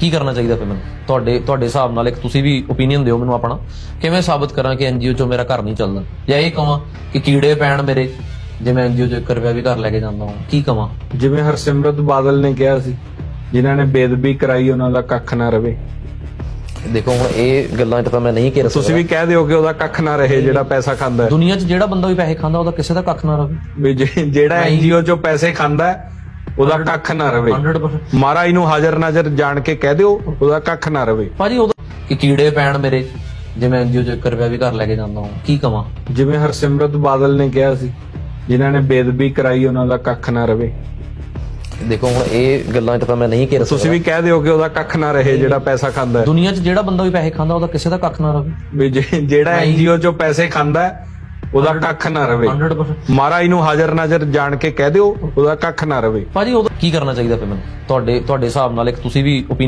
ਕੀ ਕਰਨਾ ਚਾਹੀਦਾ ਫਿਰ ਮੈਨੂੰ? ਤੁਹਾਡੇ ਤੁਹਾਡੇ ਹਿਸਾਬ ਨਾਲ ਇੱਕ ਤੁਸੀਂ ਵੀ ਓਪੀਨੀਅਨ ਦਿਓ ਮੈਨੂੰ ਆਪਣਾ। ਕਿਵੇਂ ਸਾਬਤ ਕਰਾਂ ਕਿ ਐਨਜੀਓ ਚੋਂ ਮੇਰਾ ਘਰ ਨਹੀਂ ਚੱਲਦਾ? ਜਾਂ ਇਹ ਕਹਾਂ ਕਿ ਕੀੜੇ ਪੈਣ ਮੇਰੇ ਜੇ ਮੈਂ ਐਨਜੀਓ ਚੋਂ 1 ਰੁਪਿਆ ਵੀ ਘਰ ਲੈ ਕੇ ਜਾਂਦਾ ਹਾਂ ਕੀ ਕਹਾਂ ਜਿਵੇਂ ਹਰਸਿਮਰਤ ਬਾਦਲ ਨੇ ਕਿਹਾ ਸੀ ਜਿਨ੍ਹਾਂ ਨੇ ਬੇਦਬੀ ਕਰਾਈ ਉਹਨਾਂ ਦਾ ਕੱਖ ਨਾ ਰਵੇ। ਦੇਖੋ ਹੁਣ ਇਹ ਗੱਲਾਂ 'ਚ ਤਾਂ ਮੈਂ ਨਹੀਂ ਕਹਿ ਤੁਸੀਂ ਸਕਦਾ ਵੀ ਕਹਿ ਦਿਓ ਕਿ ਉਹਦਾ ਕੱਖ ਨਾ ਰਹੇ ਜਿਹੜਾ ਪੈਸਾ ਖਾਂਦਾ ਹੈ। ਦੁਨੀਆ 'ਚ ਜਿਹੜਾ ਬੰਦਾ ਵੀ ਪੈਸੇ ਖਾਂਦਾ ਉਹਦਾ ਕਿਸੇ ਦਾ ਕੱਖ ਨਾ ਰਵੇ। ਵੀ ਜੇ- ਜਿਹੜਾ ਐਨਜੀਓ ਚੋਂ ਪੈਸੇ ਖਾਂਦਾ ਹੈ, ਉਹਦਾ ਕੱਖ ਨਾ ਰਵੇ। 100% ਮਹਾਰਾਜ ਨੂੰ ਹਾਜ਼ਰ ਨਾਜ਼ਰ ਜਾਣ ਕੇ ਕਹਿ ਦਿਓ ਉਹਦਾ ਕੱਖ ਨਾ ਰਵੇ। ਭਾਜੀ ਉਹਦਾ ਕਿ ਕੀੜੇ ਪੈਣ ਮੇਰੇ ਜੇ ਮੈਂ ਐਨਜੀਓ ਚੋਂ 1 ਰੁਪਿਆ ਵੀ ਘਰ ਲੈ ਕੇ ਜਾਂਦਾ ਹਾਂ ਕੀ ਕਹਾਂ ਜਿਵੇਂ ਹਰਸਿਮਰਤ ਬਾਦਲ ਨੇ ਕਿਹਾ ਸੀ ਜਿਨ੍ਹਾਂ ਨੇ ਬੇਦਬੀ ਕਰਾਈ ਉਹਨਾਂ ਦਾ ਕੱਖ ਨਾ ਰਵੇ। ਦੇਖੋ ਹੁਣ ਇਹ ਗੱਲਾਂ 'ਚ ਤਾਂ ਮੈਂ ਨਹੀਂ ਕਹਿ ਸਕਦਾ। ਤੁਸੀਂ ਵੀ ਕਹਿ ਦਿਓ ਕਿ ਉਹਦਾ ਕੱਖ ਨਾ ਰਹੇ ਜਿਹੜਾ ਪੈਸਾ ਖਾਂਦਾ ਹੈ। ਦੁਨੀਆ 'ਚ ਜਿਹੜਾ ਬੰਦਾ ਵੀ ਪੈਸੇ ਖਾਂਦਾ ਉਹਦਾ ਕਿਸੇ ਦਾ ਕੱਖ ਨਾ ਰਵੇ। ਵੀ ਜੇ- ਜਿਹੜਾ ਐਨਜੀਓ ਚੋਂ ਪੈਸੇ ਖਾਂਦਾ ਹੈ, ਉਹਦਾ ਕੱਖ ਨਾ ਰਵੇ। 100% ਮਹਾਰਾਜ ਨੂੰ ਹਾਜ਼ਰ ਨਾਜ਼ਰ ਜਾਣ ਕੇ ਕਹਿ ਦਿਓ ਉਹਦਾ ਕੱਖ ਨਾ ਰਵੇ। ਭਾਜੀ ਉਹਦਾ ਕੀ ਕਰਨਾ ਚਾਹੀਦਾ ਫਿਰ ਮੈਨੂੰ? ਤੁਹਾਡੇ ਤੁਹਾਡੇ ਹਿਸਾਬ ਨਾਲ ਇੱਕ ਤੁਸੀਂ ਵੀ